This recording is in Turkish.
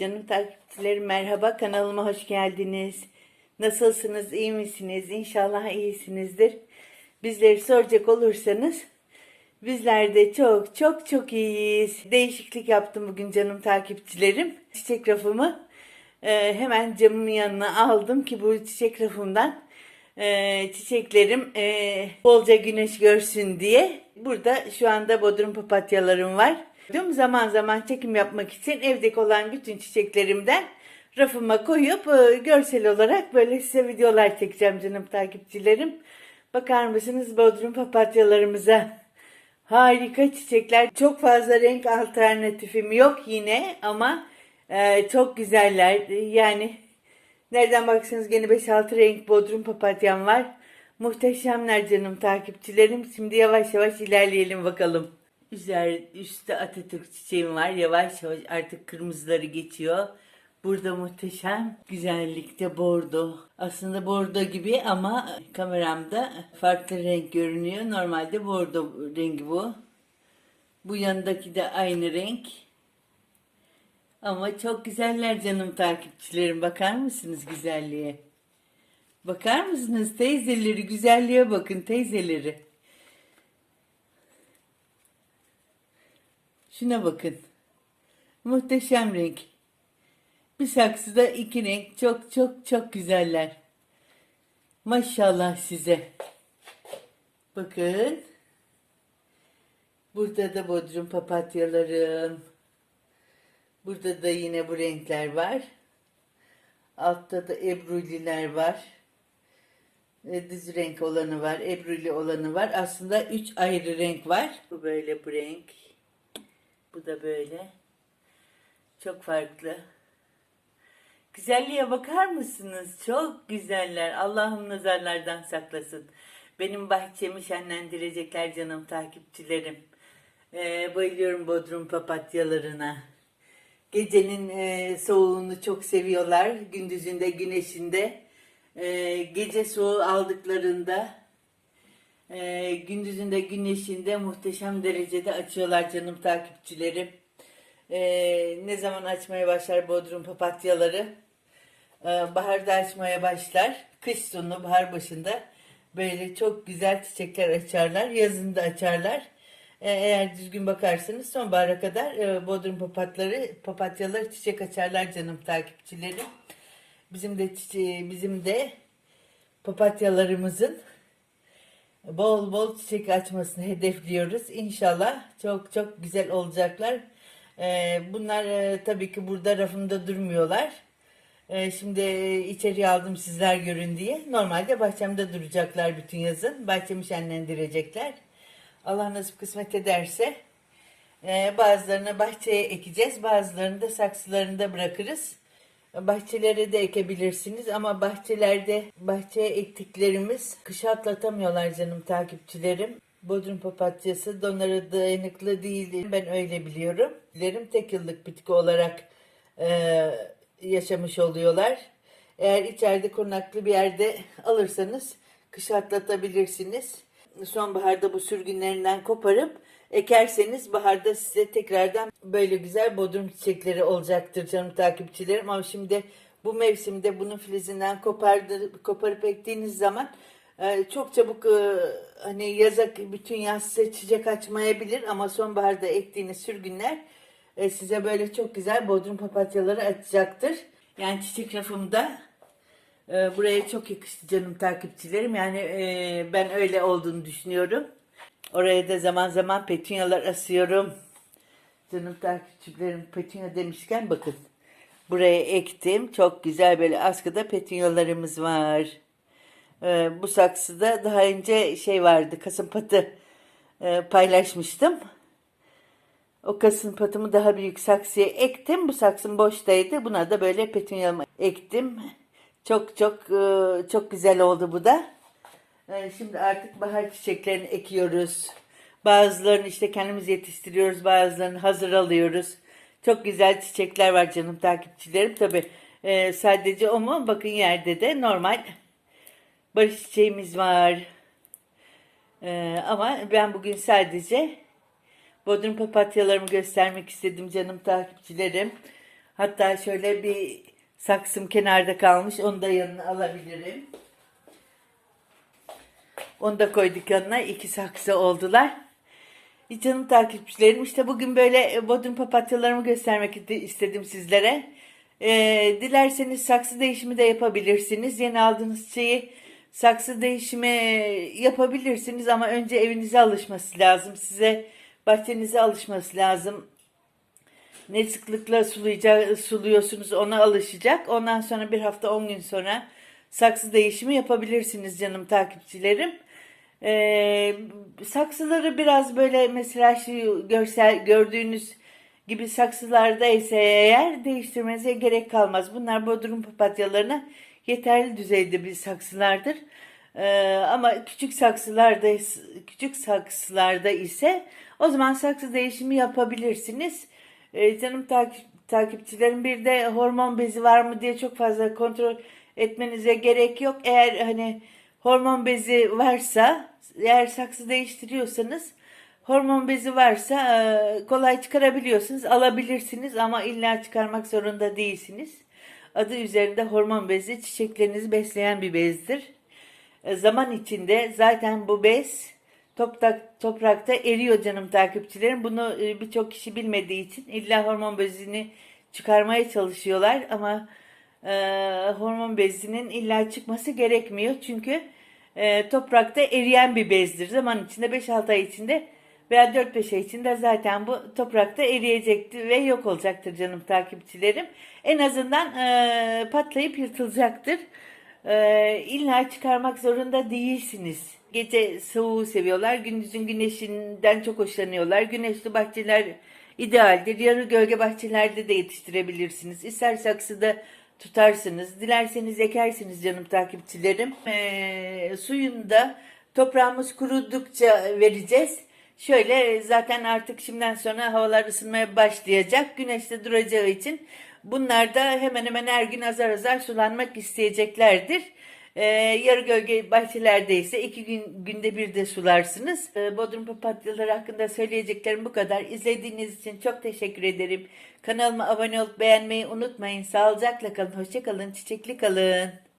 Canım takipçilerim merhaba kanalıma hoş geldiniz. Nasılsınız iyi misiniz? İnşallah iyisinizdir. Bizleri soracak olursanız bizler de çok çok çok iyiyiz. Değişiklik yaptım bugün canım takipçilerim. Çiçek rafımı e, hemen camımın yanına aldım ki bu çiçek rafımdan e, çiçeklerim e, bolca güneş görsün diye. Burada şu anda bodrum papatyalarım var. Dün zaman zaman çekim yapmak için evdeki olan bütün çiçeklerimden rafıma koyup e, görsel olarak böyle size videolar çekeceğim canım takipçilerim. Bakar mısınız bodrum papatyalarımıza? Harika çiçekler. Çok fazla renk alternatifim yok yine ama e, çok güzeller. Yani nereden baksanız gene 5-6 renk bodrum papatyam var. Muhteşemler canım takipçilerim. Şimdi yavaş yavaş ilerleyelim bakalım. Üzer, üstte Atatürk çiçeğim var. Yavaş yavaş artık kırmızıları geçiyor. Burada muhteşem güzellikte bordo. Aslında bordo gibi ama kameramda farklı renk görünüyor. Normalde bordo rengi bu. Bu yanındaki de aynı renk. Ama çok güzeller canım takipçilerim. Bakar mısınız güzelliğe? Bakar mısınız teyzeleri? Güzelliğe bakın teyzeleri. Şuna bakın. Muhteşem renk. Bir saksıda iki renk. Çok çok çok güzeller. Maşallah size. Bakın. Burada da bodrum papatyalarım. Burada da yine bu renkler var. Altta da ebruliler var. E, Düz renk olanı var, ebruli olanı var. Aslında üç ayrı renk var. Bu böyle bu renk. Bu da böyle. Çok farklı. Güzelliğe bakar mısınız? Çok güzeller. Allah'ım nazarlardan saklasın. Benim bahçemi şenlendirecekler canım takipçilerim. Ee, bayılıyorum bodrum papatyalarına. Gecenin e, soğuğunu çok seviyorlar. Gündüzünde, güneşinde. E, gece soğuğu aldıklarında e, gündüzünde, güneşinde muhteşem derecede açıyorlar canım takipçilerim. E, ne zaman açmaya başlar bodrum papatyaları? E, baharda açmaya başlar. Kış sonu, bahar başında böyle çok güzel çiçekler açarlar. Yazında açarlar. E, eğer düzgün bakarsanız sonbahara kadar e, bodrum papatları, papatyaları çiçek açarlar canım takipçilerim. Bizim de çiçeği, bizim de papatyalarımızın bol bol çiçek açmasını hedefliyoruz. İnşallah çok çok güzel olacaklar. Ee, bunlar e, tabii ki burada rafımda durmuyorlar. Ee, şimdi içeriye aldım sizler görün diye. Normalde bahçemde duracaklar bütün yazın. Bahçemi şenlendirecekler. Allah nasip kısmet ederse e, bazılarını bahçeye ekeceğiz. Bazılarını da saksılarında bırakırız. Bahçelere de ekebilirsiniz ama bahçelerde bahçeye ektiklerimiz kışa atlatamıyorlar canım takipçilerim. Bodrum papatyası donlara dayanıklı değil. Ben öyle biliyorum. Dilerim tek yıllık bitki olarak e, yaşamış oluyorlar. Eğer içeride korunaklı bir yerde alırsanız kışa atlatabilirsiniz. Sonbaharda bu sürgünlerinden koparıp ekerseniz baharda size tekrardan böyle güzel bodrum çiçekleri olacaktır canım takipçilerim. Ama şimdi bu mevsimde bunun filizinden kopardı, koparıp ektiğiniz zaman e, çok çabuk e, hani yaza bütün yaz size çiçek açmayabilir ama sonbaharda ektiğiniz sürgünler e, size böyle çok güzel bodrum papatyaları açacaktır. Yani çiçek rafımda buraya çok yakıştı canım takipçilerim. Yani ben öyle olduğunu düşünüyorum. Oraya da zaman zaman petunyalar asıyorum. Canım takipçilerim petunya demişken bakın. Buraya ektim. Çok güzel böyle askıda petunyalarımız var. Ee, bu saksıda daha önce şey vardı. Kasımpatı e, paylaşmıştım. O kasım patımı daha büyük saksıya ektim. Bu saksım boştaydı. Buna da böyle petunyamı ektim. Çok çok e, çok güzel oldu bu da. E, Şimdi artık bahar çiçeklerini ekiyoruz. Bazılarını işte kendimiz yetiştiriyoruz. Bazılarını hazır alıyoruz. Çok güzel çiçekler var canım takipçilerim. Tabi sadece o mu? Bakın yerde de normal barış çiçeğimiz var. E, ama ben bugün sadece Bodrum papatyalarımı göstermek istedim canım takipçilerim. Hatta şöyle bir saksım kenarda kalmış. Onu da yanına alabilirim. Onu da koyduk yanına. İki saksı oldular. E, Canım takipçilerim işte bugün böyle e, bodrum papatyalarımı göstermek iste- istedim sizlere. Ee, dilerseniz saksı değişimi de yapabilirsiniz. Yeni aldığınız şeyi saksı değişimi yapabilirsiniz ama önce evinize alışması lazım. Size bahçenize alışması lazım. Ne sıklıkla sulayacak, suluyorsunuz ona alışacak. Ondan sonra bir hafta 10 gün sonra saksı değişimi yapabilirsiniz canım takipçilerim. Ee, saksıları biraz böyle mesela şu görsel gördüğünüz gibi saksılarda ise eğer değiştirmenize gerek kalmaz. Bunlar bodrum papatyalarına yeterli düzeyde bir saksılardır. Ee, ama küçük saksılarda küçük saksılarda ise o zaman saksı değişimi yapabilirsiniz. Ee, canım takip, takipçilerim bir de hormon bezi var mı diye çok fazla kontrol etmenize gerek yok. Eğer hani hormon bezi varsa eğer saksı değiştiriyorsanız hormon bezi varsa e, kolay çıkarabiliyorsunuz alabilirsiniz ama illa çıkarmak zorunda değilsiniz. Adı üzerinde hormon bezi çiçeklerinizi besleyen bir bezdir. E, zaman içinde zaten bu bez toprak, toprakta eriyor canım takipçilerim. Bunu e, birçok kişi bilmediği için illa hormon bezini çıkarmaya çalışıyorlar ama e, hormon bezinin illa çıkması gerekmiyor. Çünkü e, toprakta eriyen bir bezdir. Zaman içinde 5-6 ay içinde veya 4-5 ay içinde zaten bu toprakta eriyecektir ve yok olacaktır canım takipçilerim. En azından e, patlayıp yırtılacaktır. E, illa çıkarmak zorunda değilsiniz. Gece soğuğu seviyorlar, gündüzün güneşinden çok hoşlanıyorlar. Güneşli bahçeler idealdir. Yarı gölge bahçelerde de yetiştirebilirsiniz. İster saksıda tutarsınız, dilerseniz ekersiniz canım takipçilerim. E, suyunu da toprağımız kurudukça vereceğiz. Şöyle zaten artık şimdiden sonra havalar ısınmaya başlayacak. Güneşte duracağı için bunlar da hemen hemen her gün azar azar sulanmak isteyeceklerdir. Ee, yarı gölge bahçelerde ise iki gün günde bir de sularsınız. Ee, Bodrum papatyaları hakkında söyleyeceklerim bu kadar. İzlediğiniz için çok teşekkür ederim. Kanalıma abone olup beğenmeyi unutmayın. Sağlıcakla kalın, hoşça kalın, çiçekli kalın.